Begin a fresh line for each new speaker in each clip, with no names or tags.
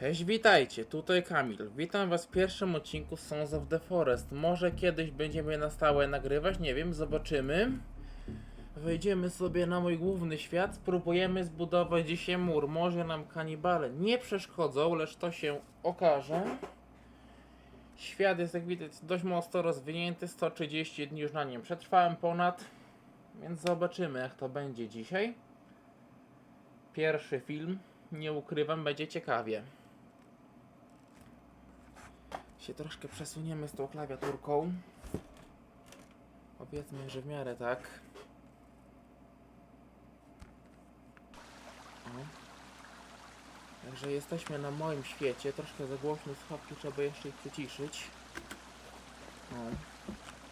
Cześć, witajcie, tutaj Kamil. Witam was w pierwszym odcinku Sons of the Forest. Może kiedyś będziemy na stałe nagrywać, nie wiem, zobaczymy. Wejdziemy sobie na mój główny świat, spróbujemy zbudować dzisiaj mur. Może nam kanibale nie przeszkodzą, lecz to się okaże. Świat jest, jak widać, dość mocno rozwinięty, 130 dni już na nim przetrwałem ponad, więc zobaczymy jak to będzie dzisiaj. Pierwszy film, nie ukrywam, będzie ciekawie. Się troszkę przesuniemy z tą klawiaturką. Powiedzmy, że w miarę tak. O. Także jesteśmy na moim świecie. Troszkę za głośno słuchawki, trzeba jeszcze ich przyciszyć. O.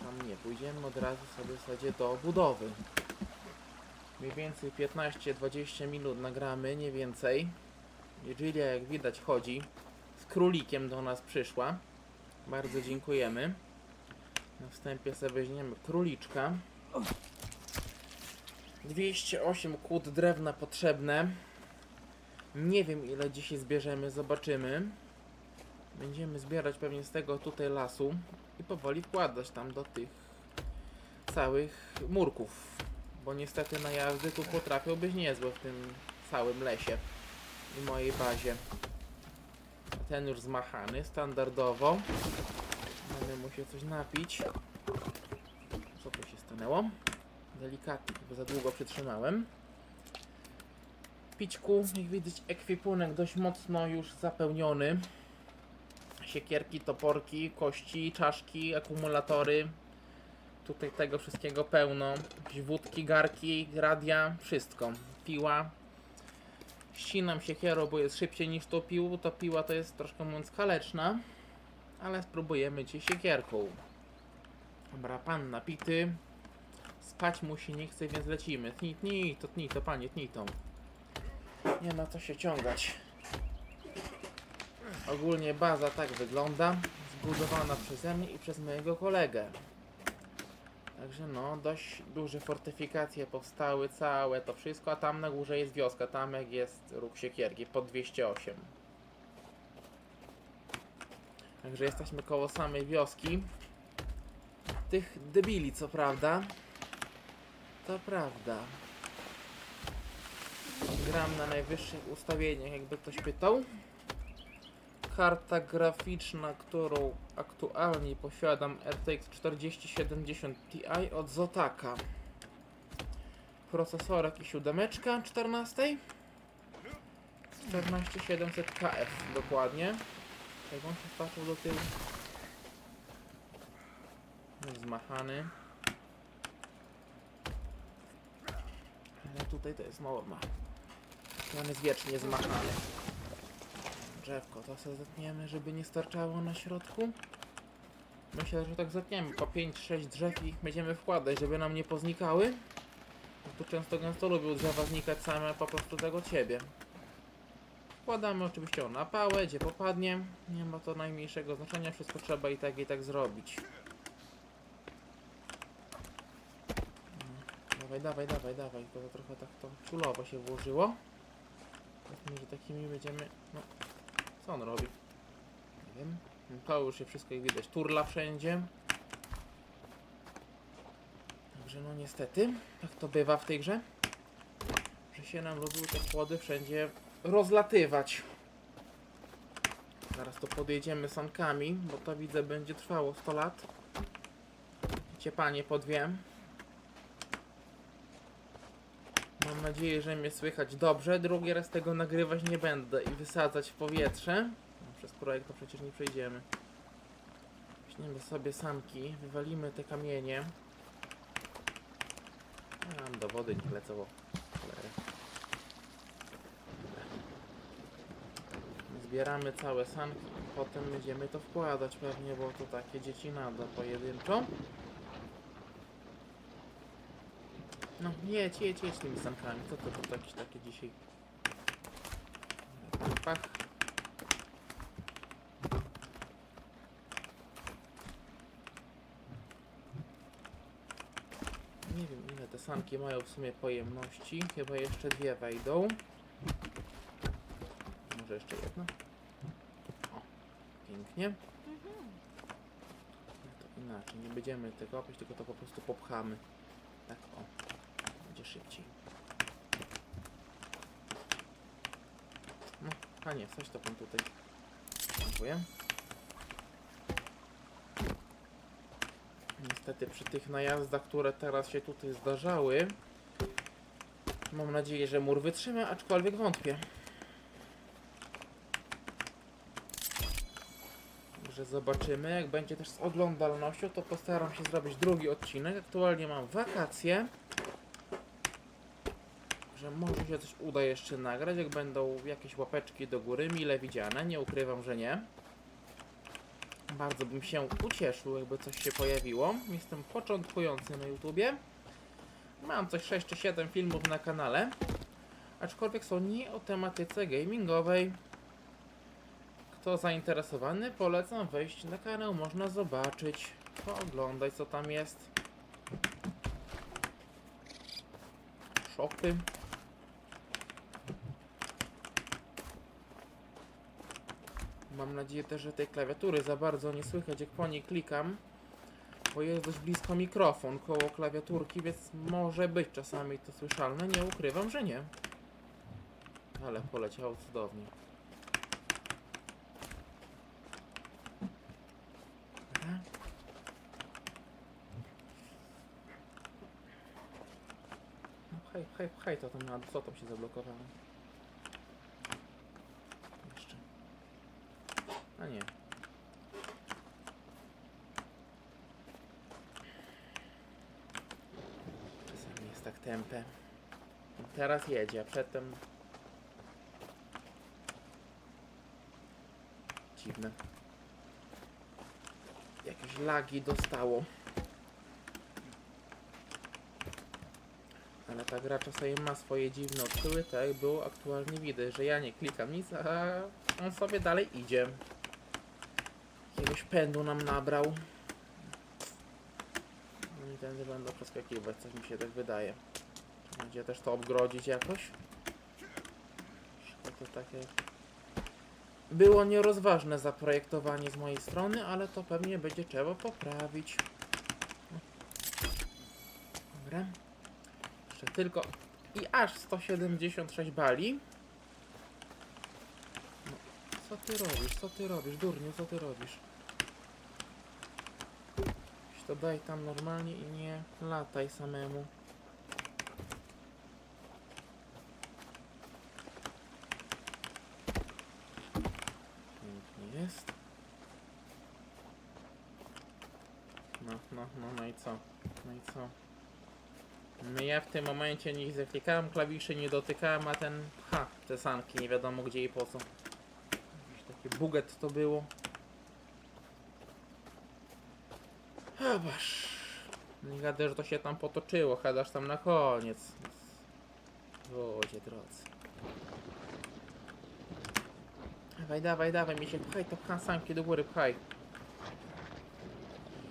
Tam nie pójdziemy, od razu sobie w zasadzie do budowy. Mniej więcej 15-20 minut nagramy, nie więcej. Julia jak widać chodzi. Z królikiem do nas przyszła. Bardzo dziękujemy. Na wstępie sobie weźmiemy króliczka. 208 kłód drewna potrzebne. Nie wiem ile dzisiaj zbierzemy, zobaczymy. Będziemy zbierać pewnie z tego tutaj lasu i powoli wkładać tam do tych całych murków. Bo niestety najazdy tu potrafią być niezłe w tym całym lesie i mojej bazie. Ten już zmachany, standardowo. Mamy mu się coś napić. Co tu się stanęło? Delikatnie, bo za długo przytrzymałem. Pićku, jak widać, ekwipunek dość mocno już zapełniony. Siekierki, toporki, kości, czaszki, akumulatory. Tutaj tego wszystkiego pełno. Jakieś wódki, garki, radia, wszystko. Piła, Ścinam siekierą, bo jest szybciej niż to pił. Piła to jest troszkę mówiąc kaleczna. Ale spróbujemy cię siekierką. Dobra, pan napity. Spać mu się nie chce, więc lecimy. Tnij, tnij, to tnij, to panie, tnij. Nie ma co się ciągać. Ogólnie baza tak wygląda. Zbudowana przeze mnie i przez mojego kolegę. Także no, dość duże fortyfikacje powstały, całe to wszystko, a tam na górze jest wioska, tam jak jest róg siekierki, pod 208. Także jesteśmy koło samej wioski. Tych debili, co prawda. To prawda. Gram na najwyższych ustawieniach, jakby ktoś pytał. Karta graficzna, którą aktualnie posiadam RTX 4070 Ti od Zotaka. Procesorek i siódemeczka 14. 14700 KF dokładnie. Jak on się do tyłu. Zmachany. Ale tutaj to jest norma. On jest wiecznie zmachany. Drzewko, to sobie zetniemy, żeby nie starczało na środku. Myślę, że tak zetniemy po 5-6 drzew i ich będziemy wkładać, żeby nam nie poznikały. Tu często gęsto lubią drzewa znikać same po prostu tego ciebie. Wkładamy oczywiście na pałę, gdzie popadnie. Nie ma to najmniejszego znaczenia, wszystko trzeba i tak i tak zrobić. No, Dawaj, dawaj, dawaj, dawaj, bo to trochę tak to ciulowo się włożyło. Powiedzmy, że takimi będziemy, no, co on robi? Nie wiem. To już się wszystko jak widać turla wszędzie. Także no niestety, tak to bywa w tej grze. Że się nam lubiły te płody wszędzie rozlatywać. Zaraz to podjedziemy sankami, bo to widzę będzie trwało 100 lat. Ciepanie po dwie. Mam nadzieję, że mnie słychać dobrze. Drugi raz tego nagrywać nie będę i wysadzać w powietrze. No, przez projekt to przecież nie przejdziemy. Weźmiemy sobie sanki, wywalimy te kamienie. Mam do wody nie lecą. o, cholery. Zbieramy całe sanki i potem będziemy to wkładać pewnie, bo to takie dzieci nada pojedynczo. No, jedź, jedź, jedź tymi sankami. Co to tu jakieś takie dzisiaj? Pach. Nie wiem ile te sanki mają w sumie pojemności. Chyba jeszcze dwie wejdą. Może jeszcze jedna? Pięknie. To inaczej, nie będziemy tego opać, tylko to po prostu popchamy. Tak o. Szybciej. No, a nie, coś to pan tutaj. Dziękuję. Niestety przy tych najazdach, które teraz się tutaj zdarzały, mam nadzieję, że mur wytrzyma, aczkolwiek wątpię. Że zobaczymy, jak będzie też z oglądalnością, to postaram się zrobić drugi odcinek. Aktualnie mam wakacje. Że może się coś uda jeszcze nagrać, jak będą jakieś łapeczki do góry, mile widziane, nie ukrywam, że nie. Bardzo bym się ucieszył, jakby coś się pojawiło. Jestem początkujący na YouTubie. Mam coś 6 czy 7 filmów na kanale. Aczkolwiek są nie o tematyce gamingowej. Kto zainteresowany, polecam wejść na kanał, można zobaczyć, pooglądać co tam jest. Shopy. Mam nadzieję też, że tej klawiatury za bardzo nie słychać jak po niej klikam. Bo jest dość blisko mikrofon koło klawiaturki, więc może być czasami to słyszalne. Nie ukrywam, że nie. Ale poleciało cudownie. Dobra. No pchaj, pchaj, pchaj to tam co tam się zablokowało? Jeszcze. A nie. Czasami jest tak tempę. Teraz jedzie, przedtem... Dziwne. Jakieś lagi dostało. Ale ta gra czasami ma swoje dziwne odchyły, tak było aktualnie widać, że ja nie klikam nic, a on sobie dalej idzie. Jakiegoś pędu nam nabrał. No i tędy będą przeskakiwać, coś mi się tak wydaje. Będzie też to obgrodzić jakoś. To takie... Było nierozważne zaprojektowanie z mojej strony, ale to pewnie będzie trzeba poprawić. Dobra. Jeszcze tylko i aż 176 bali. No, co ty robisz? Co ty robisz? Durniu, co ty robisz? To daj tam normalnie i nie lataj samemu. Pięknie jest. No, no, no, no i co? No i co? No ja w tym momencie nie zaklikałem klawiszy, nie dotykałem, a ten... Ha, te sanki, nie wiadomo gdzie i po co. Jakiś taki buget to było. Chybaż. Nie gadaj, że to się tam potoczyło, chadasz tam na koniec. Ludzie drodzy. Dawaj, dawaj, dawaj, mi się pchaj, to pcham sanki do góry, pchaj.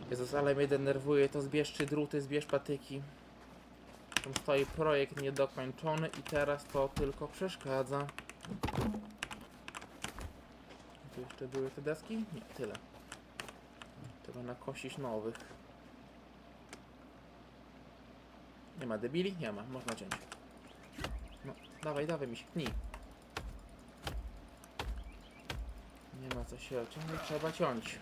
Jezus, ale mnie denerwuje, to zbierz trzy druty, zbierz patyki. Tam stoi projekt niedokończony i teraz to tylko przeszkadza. Tu jeszcze były te deski? Nie, tyle. Trzeba nakosić nowych. Nie ma debili? Nie ma, można ciąć. No, dawaj, dawaj mi się, knij. Nie ma co się ociągać, trzeba ciąć.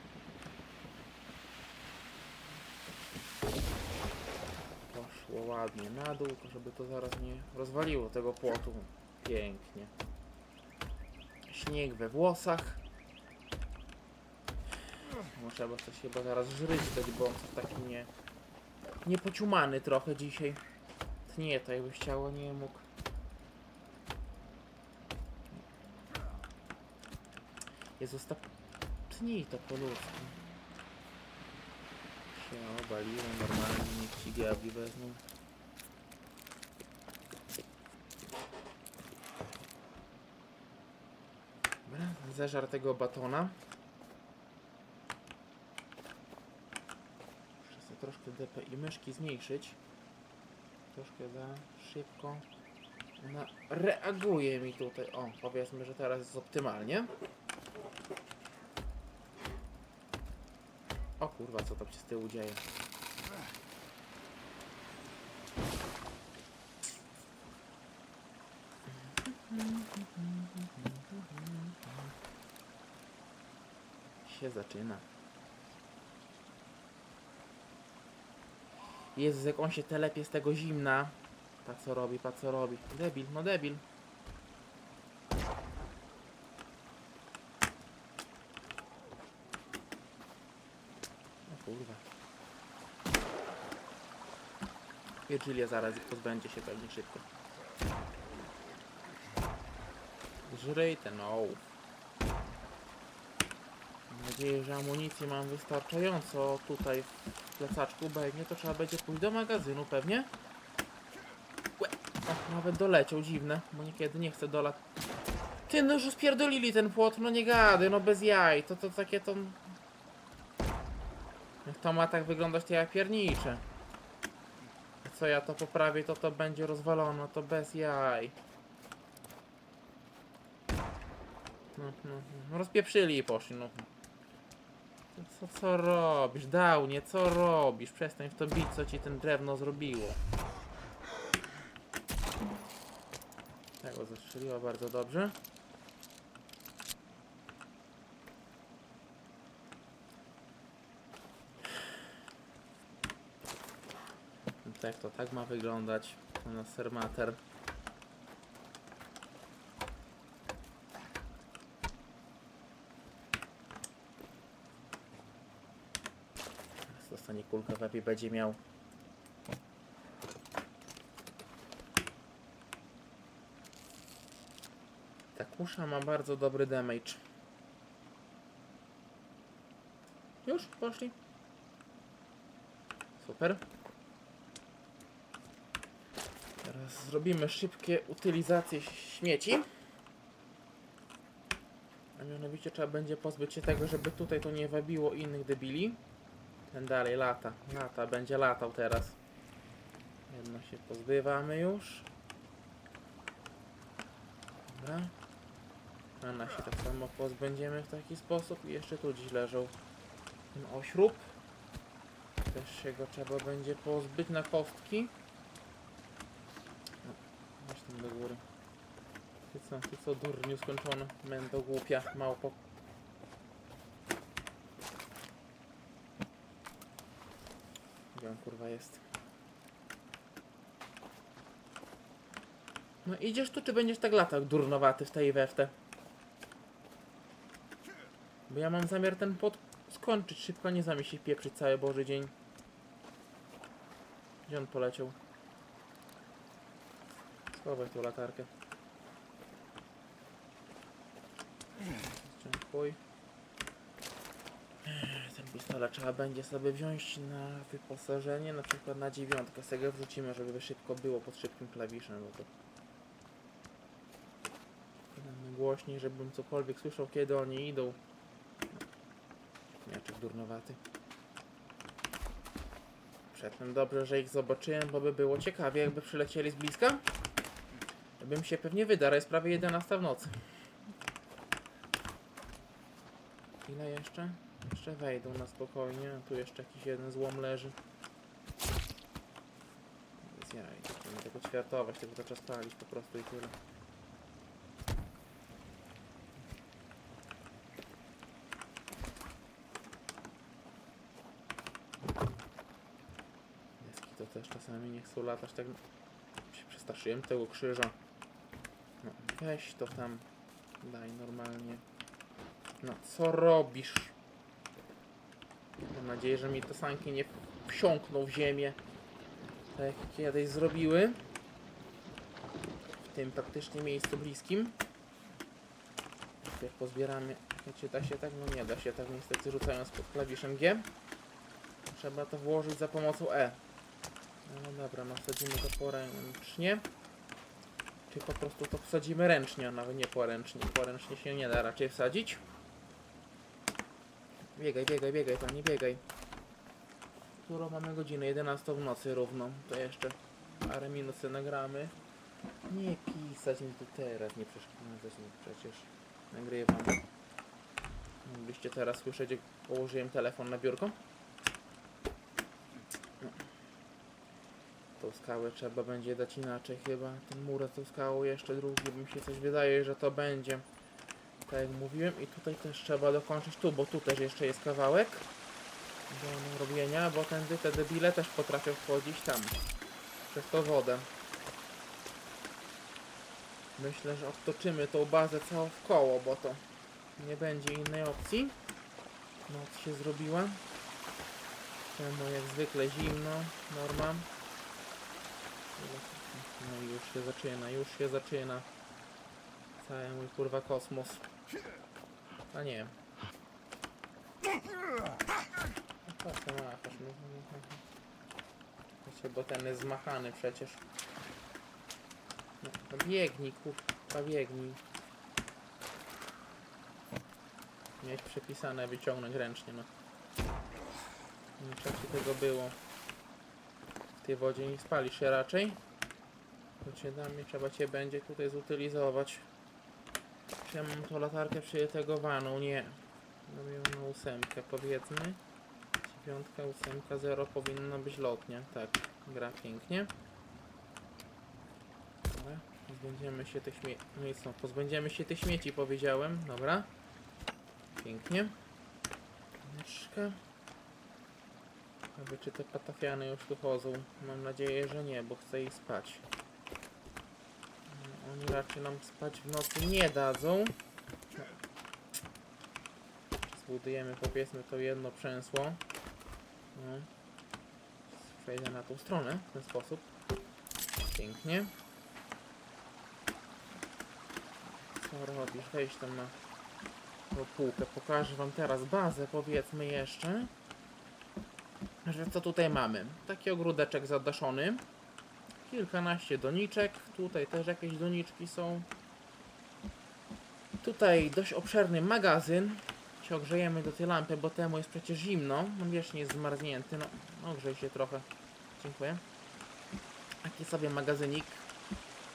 Poszło ładnie na dół, żeby to zaraz nie rozwaliło tego płotu. Pięknie. Śnieg we włosach. No, trzeba coś chyba zaraz żryć bo on taki nie... Niepociumany trochę dzisiaj. Tnie to jakby chciało, nie mógł. Jezus, tak tnij to po ludzku. Się obaliło normalnie, niech ci diabli wezmą. Dobra, zeżar tego batona. Muszę sobie troszkę DPI myszki zmniejszyć. Troszkę za szybko. Ona reaguje mi tutaj. O, powiedzmy, że teraz jest optymalnie. O kurwa, co tam się z tyłu dzieje? Się zaczyna. Jezus, jak on się telepie z tego zimna. Pa co robi, pa co robi. Debil, no debil. Kurwa. Virgilia zaraz pozbędzie się pewnie szybko. Żryj ten ołów. Mam nadzieję, że amunicji mam wystarczająco tutaj w plecaczku, bo jak nie to trzeba będzie pójść do magazynu pewnie. Łe. O, nawet doleciał, dziwne, bo niekiedy nie chcę dolat. Ty, no już spierdolili ten płot, no nie gady, no bez jaj, to to takie to... To ma tak wyglądać, to ja pierniczę. Co ja to poprawię, to to będzie rozwalone, to bez jaj. No, no, no, rozpieprzyli i poszli, no. Co, co, robisz? Dał, nie, co robisz? Przestań w to bić, co ci ten drewno zrobiło. Tego zastrzeliła bardzo dobrze. Tak, to tak ma wyglądać na sermater. Teraz dostanie kulkę, lepiej będzie miał. Ta kusza ma bardzo dobry damage. Już? Poszli? Super. Teraz zrobimy szybkie utylizację śmieci. A mianowicie trzeba będzie pozbyć się tego, żeby tutaj to nie wabiło innych debili. Ten dalej lata, lata, będzie latał teraz. Jedno się pozbywamy już. Dobra. Ana się tak samo pozbędziemy w taki sposób. I jeszcze tu gdzieś leżał ten ośrub. Też się go trzeba będzie pozbyć na kostki. Do góry. Ty co, ty co durniu skończony? Mendo głupia, małpo. Gdzie on kurwa jest? No idziesz tu, czy będziesz tak latał durnowaty w tej i we w te? Bo ja mam zamiar ten pod skończyć szybko, nie zamiast się pieprzyć cały Boży dzień. Gdzie on poleciał? Schowaj tą latarkę. Dziękuję. Ten pistolet trzeba będzie sobie wziąć na wyposażenie, na przykład na dziewiątkę. Go wrzucimy, żeby szybko było pod szybkim klawiszem, bo to głośniej, żebym cokolwiek słyszał, kiedy oni idą. Miaczek durnowaty. Przedtem dobrze, że ich zobaczyłem, bo by było ciekawie, jakby przylecieli z bliska. Bym się pewnie wydarł, jest prawie 11 w nocy. Ile jeszcze? Jeszcze wejdą na spokojnie, tu jeszcze jakiś jeden złom leży. Bez jaj, nie tego ćwiartować, tylko to trzeba spalić po prostu i tyle. Deski to też czasami nie chcą latać, tak przestraszyłem tego krzyża. No, weź to tam, daj normalnie. No, co robisz? Mam nadzieję, że mi te sanki nie wsiąkną w ziemię. Tak jak kiedyś zrobiły. W tym praktycznie miejscu bliskim. Najpierw pozbieramy. Wiecie, da się tak? No nie da się tak niestety rzucając pod klawiszem G. Trzeba to włożyć za pomocą E. No dobra, no wsadzimy to poręcznie. Czy po prostu to wsadzimy ręcznie, a nawet nie poręcznie. Poręcznie się nie da raczej wsadzić. Biegaj, biegaj, biegaj, panie, biegaj. Którą mamy godzinę? 11 w nocy równo. To jeszcze parę minut nagramy. Nie pisać mi tu teraz, nie przeszkadzać mi przecież. Nagrywam. Mogliście teraz słyszeć, jak położyłem telefon na biurko? Tą skałę trzeba będzie dać inaczej chyba. Ten mur z tą skałą jeszcze drugi, mi się coś wydaje, że to będzie. Tak jak mówiłem i tutaj też trzeba dokończyć tu, bo tu też jeszcze jest kawałek do robienia, bo tędy te debile też potrafią wchodzić tam przez tą wodę. Myślę, że obtoczymy tą bazę całą w koło, bo to nie będzie innej opcji. Noc się zrobiła. Temu jak zwykle zimno, norma. No już się zaczyna, już się zaczyna. Cały mój kurwa kosmos. A nie. No machasz? No, no, no, bo ten jest zmachany przecież. No, to biegnij, kurwa, biegnij. Mieć przepisane wyciągnąć ręcznie, no. Nie trzeba tego było. Tej wodzie nie spalisz się raczej. To cię dam i trzeba cię będzie tutaj zutylizować. Czy ja mam tą latarkę przyjetegowaną? Nie. Robię na ósemkę powiedzmy. Dziewiątka, ósemka, zero powinno być lotnia. Tak, gra pięknie. Dobra, pozbędziemy się tych śmieci. No i co? Pozbędziemy się tych śmieci powiedziałem. Dobra. Pięknie. Myszka. Ciekawe, czy te patafiany już tu chodzą. Mam nadzieję, że nie, bo chcę ich spać. No, Oni raczej nam spać w nocy nie dadzą. Zbudujemy powiedzmy to jedno przęsło. No. Przejdę na tą stronę w ten sposób. Pięknie. Co robisz? Wejdź tam na tą półkę. Pokażę wam teraz bazę, powiedzmy jeszcze. Że co tutaj mamy? Taki ogródeczek zadaszony. Kilkanaście doniczek. Tutaj też jakieś doniczki są. Tutaj dość obszerny magazyn. Się ogrzejemy do tej lampy, bo temu jest przecież zimno. On wiecznie jest zmarznięty. No, ogrzej się trochę. Dziękuję. Taki sobie magazynik.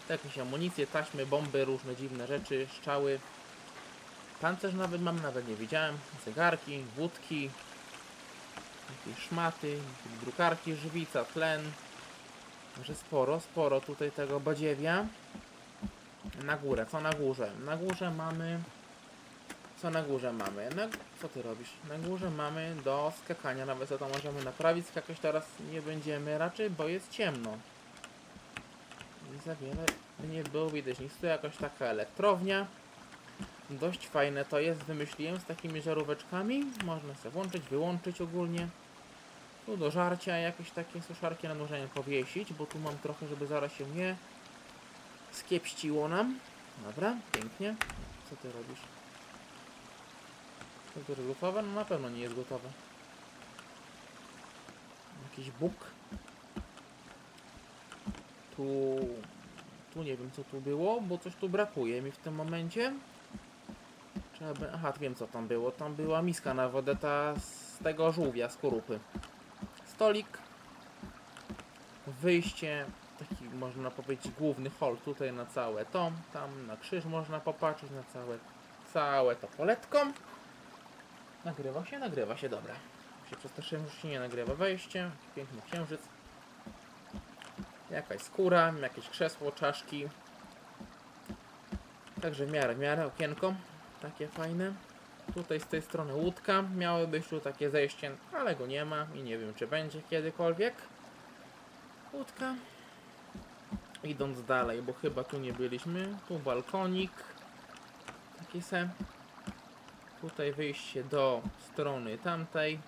To jakieś amunicje, taśmy, bomby, różne dziwne rzeczy, strzały. Pancerz nawet mam, nawet nie widziałem. Zegarki, wódki, jakieś szmaty, drukarki, żywica, tlen. Także sporo, sporo tutaj tego badziewia. Na górę, co na górze? Na górze mamy... Co na górze mamy? Na... Co ty robisz? Na górze mamy do skakania, nawet co to możemy naprawić. Skakać teraz nie będziemy raczej, bo jest ciemno. I za wiele nie było widać nic. Tu jakaś taka elektrownia. Dość fajne to jest, wymyśliłem z takimi żaróweczkami. Można sobie włączyć, wyłączyć ogólnie. Tu do żarcia jakieś takie suszarki na możemy powiesić, bo tu mam trochę, żeby zaraz się nie skiepściło nam. Dobra, pięknie. Co ty robisz? To jest gotowe? No na pewno nie jest gotowe. Jakiś bóg. Tu... Tu nie wiem co tu było, bo coś tu brakuje mi w tym momencie. Trzeba by... Aha, wiem co tam było. Tam była miska na wodę, ta z tego żółwia, z korupy. Stolik. Wyjście. Taki można powiedzieć główny hol tutaj na całe to. Tam na krzyż można popatrzeć, na całe, całe to poletką. Nagrywa się, nagrywa się, dobra. Się przestraszyłem, że się nie nagrywa. Wejście, piękny księżyc. Jakaś skóra, jakieś krzesło, czaszki. Także w miarę, w miarę okienko. Takie fajne. Tutaj z tej strony łódka. Miały być tu takie zejście, ale go nie ma i nie wiem czy będzie kiedykolwiek. Łódka. Idąc dalej, bo chyba tu nie byliśmy. Tu balkonik. Taki se. Tutaj wyjście do strony tamtej.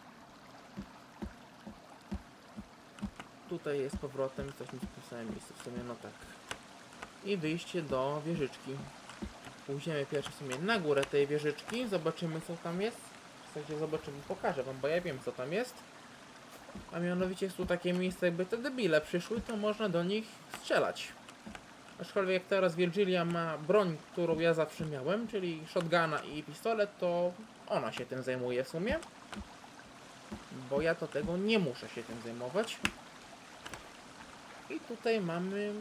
Tutaj jest powrotem, coś mi w tym samym miejscu w sumie, no tak. I wyjście do wieżyczki. Pójdziemy pierwszy w sumie na górę tej wieżyczki, zobaczymy co tam jest. W zasadzie zobaczymy, pokażę wam, bo ja wiem co tam jest. A mianowicie jest tu takie miejsce, jakby te debile przyszły, to można do nich strzelać. Aczkolwiek jak teraz Virgilia ma broń, którą ja zawsze miałem, czyli shotguna i pistolet, to ona się tym zajmuje w sumie. Bo ja to tego nie muszę się tym zajmować. I tutaj mamy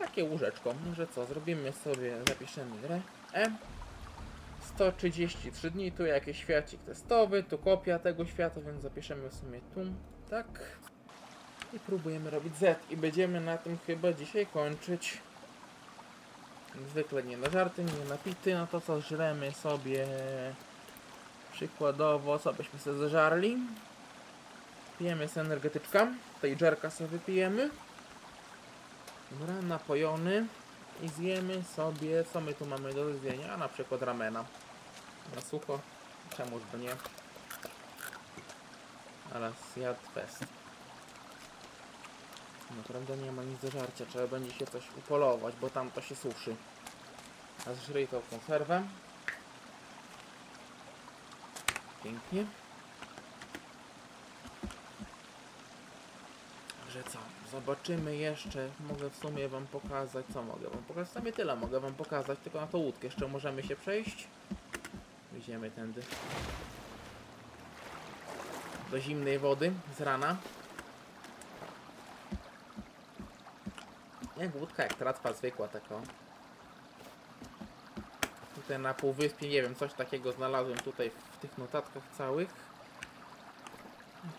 takie łóżeczko. Może co, zrobimy sobie, zapiszemy grę. E. 133 dni, tu jakiś świacik testowy, tu kopia tego świata, więc zapiszemy w sumie tu, tak. I próbujemy robić Z. I będziemy na tym chyba dzisiaj kończyć. Zwykle nie na żarty, nie na pity, no to co żremy sobie przykładowo, co byśmy sobie zażarli. Pijemy sobie energetyczka, tej dżerka sobie wypijemy. Dobra, napojony. I zjemy sobie, co my tu mamy do zjedzenia, na przykład ramena. Na sucho, czemuż by nie. Ale zjadł fest. Naprawdę nie ma nic do żarcia, trzeba będzie się coś upolować, bo tam to się suszy. A zżryj tą konserwę. Pięknie. Że co? Zobaczymy jeszcze. Mogę w sumie wam pokazać. Co mogę wam pokazać? W sumie tyle mogę wam pokazać. Tylko na tą łódkę jeszcze możemy się przejść. Idziemy tędy. Do zimnej wody z rana. Jak łódka, jak tratwa zwykła taka. Tutaj na półwyspie, nie wiem, coś takiego znalazłem tutaj w tych notatkach całych.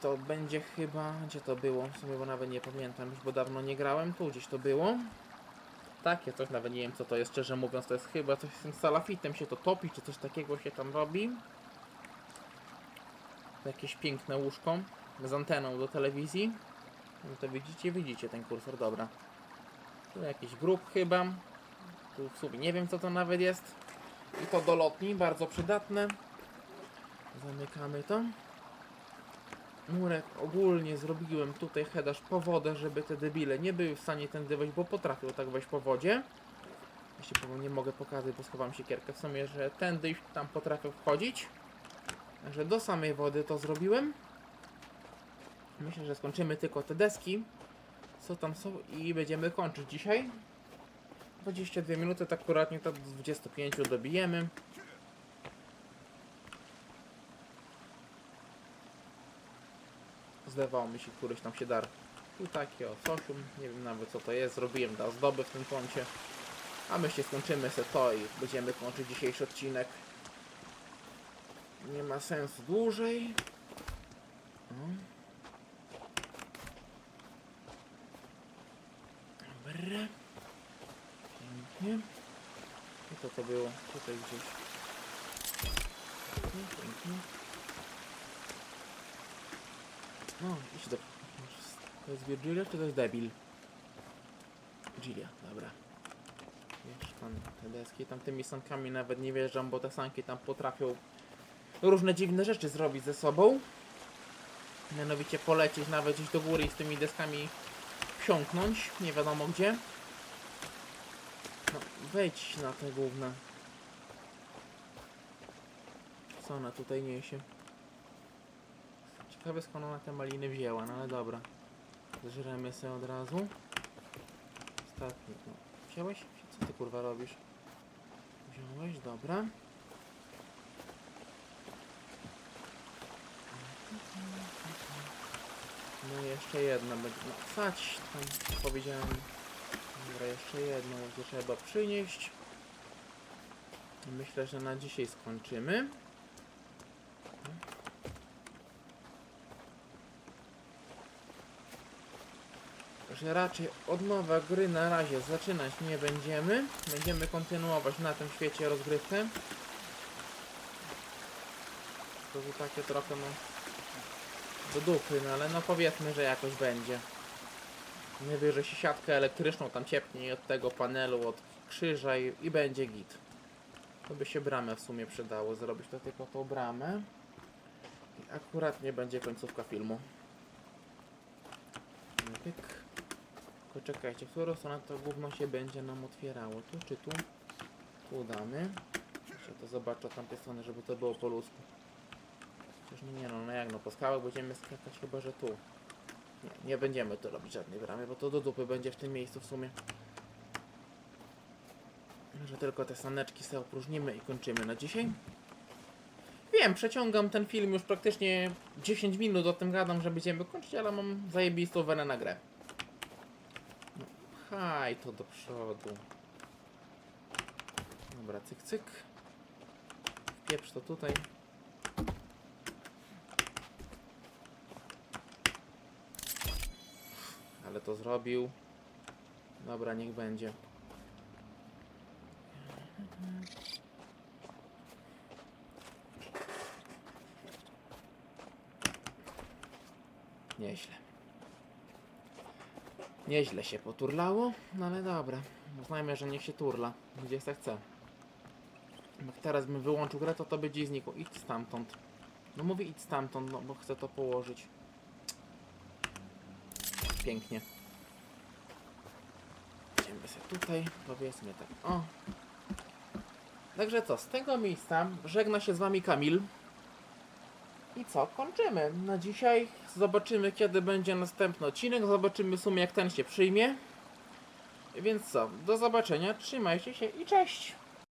To będzie chyba, gdzie to było? W sumie, bo nawet nie pamiętam już, bo dawno nie grałem. Tu gdzieś to było. Takie coś, nawet nie wiem co to jest, szczerze mówiąc, to jest chyba coś z tym salafitem się to topi, czy coś takiego się tam robi. Jakieś piękne łóżko z anteną do telewizji. No to widzicie, widzicie ten kursor, dobra. Tu jakiś grób chyba. Tu w sumie nie wiem co to nawet jest. I to do lotni, bardzo przydatne. Zamykamy to. Murek ogólnie zrobiłem tutaj headerz po wodę, żeby te debile nie były w stanie tędy wejść, bo potrafią tak wejść po wodzie. Jeśli powiem, nie mogę pokazać, bo schowam siekierkę w sumie, że tędy i tam potrafią wchodzić. Także do samej wody to zrobiłem. Myślę, że skończymy tylko te deski, co tam są i będziemy kończyć dzisiaj. 22 minuty, tak akuratnie to do 25 dobijemy. Zdawało mi się, któryś tam się dar. Tu takie o sosium, nie wiem nawet co to jest, zrobiłem do ozdoby w tym kącie. A my się skończymy se to i będziemy kończyć dzisiejszy odcinek. Nie ma sensu dłużej. Dobra. Pięknie. I to to było tutaj gdzieś. Pięknie, pięknie. No, idź do... To jest Virgilia, czy to jest Debil? Virgilia, dobra. Wiesz, tam te deski, tam tymi sankami nawet nie wjeżdżam, bo te sanki tam potrafią różne dziwne rzeczy zrobić ze sobą. Mianowicie polecieć nawet gdzieś do góry i z tymi deskami wsiąknąć, nie wiadomo gdzie. No, wejdź na te główne. Co ona tutaj niesie? Ciekawe skąd ona te maliny wzięła, no ale dobra. Zżremy sobie od razu. Ostatni, no. Wziąłeś? Co ty kurwa robisz? Wziąłeś, dobra. No jeszcze jedna będzie. No wsadź tam powiedziałem. Dobra, jeszcze jedną będzie trzeba przynieść. Myślę, że na dzisiaj skończymy. Że raczej od nowa gry na razie zaczynać nie będziemy. Będziemy kontynuować na tym świecie rozgrywkę. To jest takie trochę no do dupy, no ale no powiedzmy, że jakoś będzie. Nie wie, że się siatkę elektryczną tam ciepnie od tego panelu, od krzyża i, i będzie git. To by się bramę w sumie przydało zrobić, to tylko tą bramę. I akurat nie będzie końcówka filmu. Pyk. Tylko czekajcie, którą to gówno się będzie nam otwierało? Tu czy tu? Tu damy. Jeszcze to zobaczę od tamtej strony, żeby to było po ludzku. No nie no, no jak no, po skałach będziemy skakać chyba, że tu. Nie, nie będziemy tu robić żadnej bramy, bo to do dupy będzie w tym miejscu w sumie. Że tylko te saneczki sobie opróżnimy i kończymy na dzisiaj. Wiem, przeciągam ten film już praktycznie 10 minut o tym gadam, że będziemy kończyć, ale mam zajebistą wenę na grę. Pchaj to do przodu. Dobra, cyk, cyk. Pieprz to tutaj. se to zrobił. Dobra, niech będzie. Nieźle. Nieźle się poturlało, no ale dobra. Uznajmy, że niech się turla, gdzie se chce. Jak teraz bym wyłączył grę, to to by gdzieś znikło. Idź stamtąd. No mówię idź stamtąd, no bo chcę to położyć. Pięknie. Idziemy sobie tutaj, powiedzmy tak, o. Także co, z tego miejsca żegna się z wami Kamil. I co, kończymy. Na dzisiaj zobaczymy kiedy będzie następny odcinek, zobaczymy w sumie jak ten się przyjmie. Więc co, do zobaczenia, trzymajcie się i cześć!